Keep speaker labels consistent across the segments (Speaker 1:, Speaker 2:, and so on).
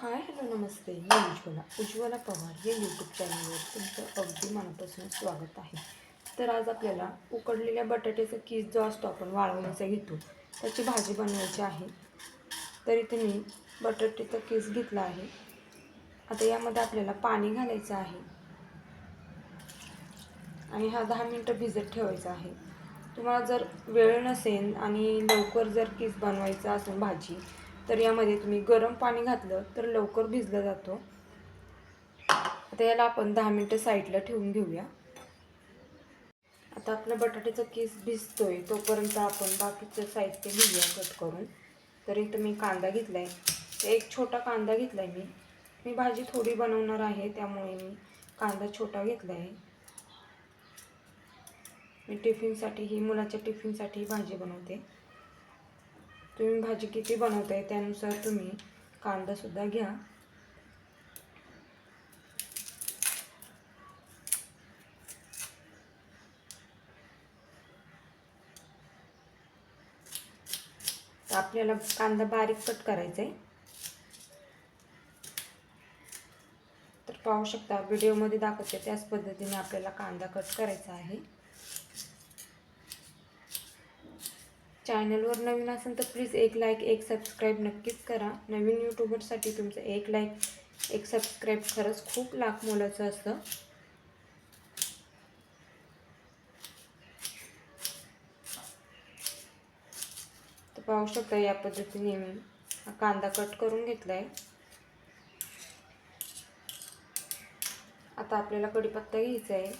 Speaker 1: हाय hello नमस्ते. मी उज्ज्वला. उज्ज्वला पवार या यूट्यूब चॅनलवर तुमचं अगदी मनापासून स्वागत आहे. तर आज आपल्याला उकडलेल्या बटाट्याचा कीस जो असतो आपण वाळवण्याचा घेतो त्याची भाजी बनवायची आहे. तर इथे मी बटाट्याचा कीस घेतला आहे. आता यामध्ये आपल्याला पाणी घालायचं आहे. आणि हा दहा मिनटं भिजत ठेवायचा आहे. तुम्हाला जर वेळ नसेल आणि लवकर जर कीस बनवायचा असेल भाजी तर यामध्ये तुम्ही गरम पाणी घातलं तर लवकर भिजला जातो. आता याला आपण दहा मिनटं साईडला ठेवून घेऊया. आता आपला बटाट्याचा केस भिजतोय तोपर्यंत आपण बाकीचं साहित्य घेऊया कट करून. तर इथं मी कांदा घेतला आहे एक छोटा कांदा घेतला आहे मी. मी भाजी थोडी बनवणार आहे त्यामुळे मी कांदा छोटा घेतला आहे मी टिफिनसाठी ही मुलाच्या टिफिनसाठी ही भाजी बनवते. तुम्ही भाजी किती बनवताय त्यानुसार तुम्ही कांदासुद्धा घ्या. तर आपल्याला कांदा बारीक कट करायचा आहे तर पाहू शकता व्हिडिओमध्ये दाखवते त्याच पद्धतीने आपल्याला कांदा कट करायचा आहे. चॅनलवर नवीन असेल तर प्लीज एक लाईक एक सबस्क्राईब नक्कीच करा. नवीन यूट्यूबरसाठी तुमचं एक लाईक एक सबस्क्राईब खरंच खूप लाख मोलाचं असतं. तर पाहू शकता या पद्धतीने मी हा कांदा कट करून घेतला आहे आता आपल्याला कढीपत्ता घ्यायचा आहे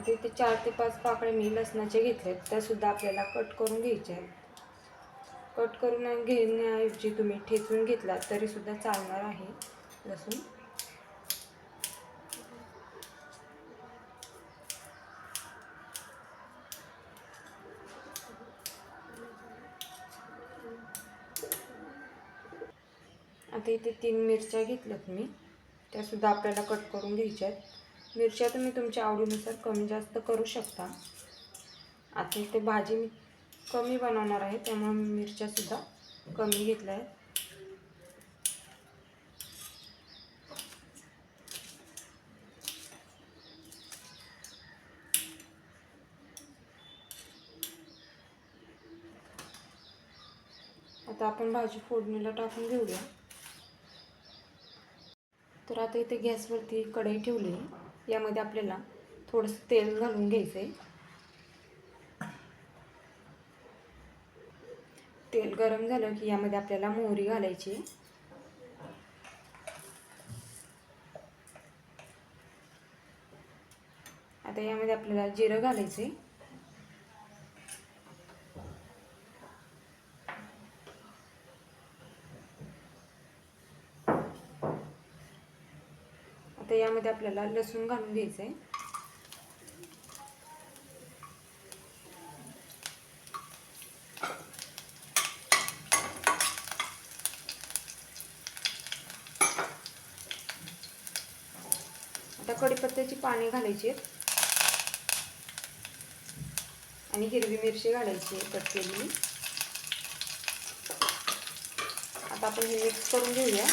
Speaker 1: म्हणजे आता इथे चार ते पाच पाकळे मी लसणाचे घेतले आहेत त्यासुद्धा आपल्याला कट करून घ्यायच्या आहेत. कट करून घेण्याऐवजी तुम्ही ठेचून घेतला तरीसुद्धा चालणार आहे लसूण. आता इथे तीन मिरच्या घेतल्यात मी त्यासुद्धा आपल्याला कट करून घ्यायच्या आहेत. मिरच्या तुम्ही तुमच्या आवडीनुसार कमी जास्त करू शकता. आता इथे भाजी मी कमी बनवणार आहे त्यामुळे मी मिरच्यासुद्धा कमी घेतल्या आहेत. आता आपण भाजी फोडणीला टाकून घेऊया. तर आता इथे गॅसवरती कढई ठेवली आहे यामध्ये आपल्याला थोडंसं तेल घालून घ्यायचं आहे तेल गरम झालं की यामध्ये आपल्याला मोहरी घालायची. आता यामध्ये आपल्याला जिरं घालायचं आहे आता यामध्ये आपल्याला लसूण घालून घ्यायचं आहे आता कढीपत्त्याची पाने घालायची आहेत. आणि हिरवी मिरची घालायची आहे कट केलेली. आता आपण हे मिक्स करून घेऊया.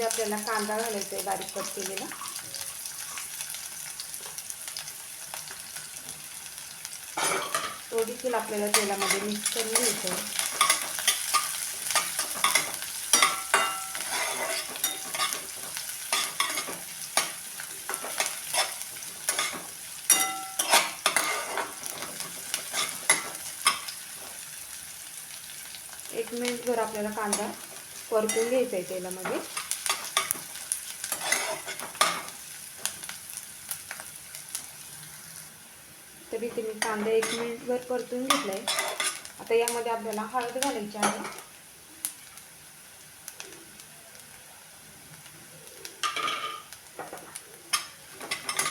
Speaker 1: आता आपल्याला कांदा घालायचा आहे बारीक कट केलेला. तो देखील आपल्याला तेलामध्ये मिक्स करून घ्यायचं आहे. एक मिनिटभर आपल्याला कांदा परतून घ्यायचा आहे तेलामध्ये तरी ते मी कांदा एक मिनिटभर परतून घेतला आहे आता यामध्ये आपल्याला हळद घालायची आहे.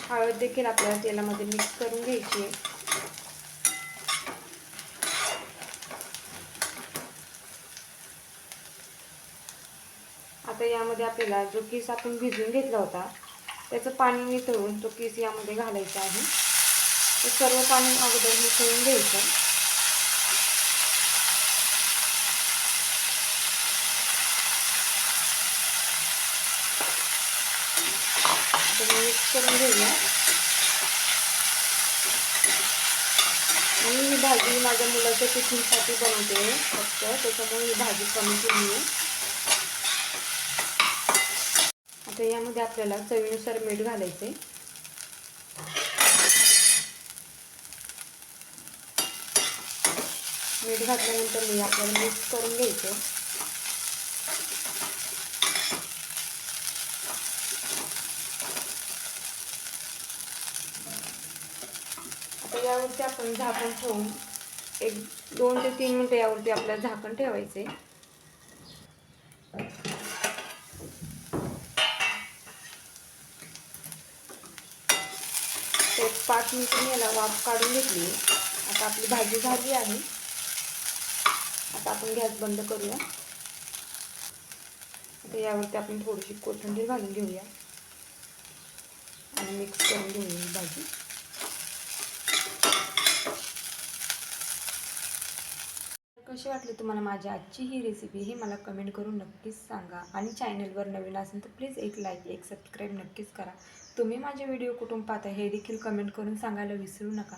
Speaker 1: हळद देखील आपल्याला तेलामध्ये मिक्स करून घ्यायची आहे. आता यामध्ये आपल्याला जो किस आपण भिजवून घेतला होता त्याचं पाणी निथळून तो किस यामध्ये घालायचा आहे. ते सर्व पाणी अगोदर मिसळून घ्यायचं. मिक्स करून घेऊया. आणि ही भाजी माझ्या मुलाच्या टिफिनसाठी बनवते फक्त त्याच्यामुळे ही भाजी कमी केली आता यामध्ये आपल्याला चवीनुसार मीठ घालायचं मीठ घातल्यानंतर मी आपल्याला मिक्स करून घ्यायचं. आता यावरती आपण झाकण ठेवून एक दोन ते तीन मिनटं यावरती आपल्याला झाकण ठेवायचे एक पाच मिनिटं याला वाफ काढून घेतली. आता आपली भाजी झाली आहे. आता आपण गॅस बंद करूया. आता यावरती आपण थोडीशी कोथिंबीर घालून घेऊया. आणि मिक्स करून घेऊया ही भाजी. कशी वाटली तुम्हाला माझी आजची ही रेसिपी ही मला कमेंट करून नक्कीच सांगा. आणि चॅनलवर नवीन असेल तर प्लीज एक लाईक एक सबस्क्राईब नक्कीच करा. तुम्ही माझे व्हिडिओ कुठून पाहता हे देखील कमेंट करून सांगायला विसरू नका.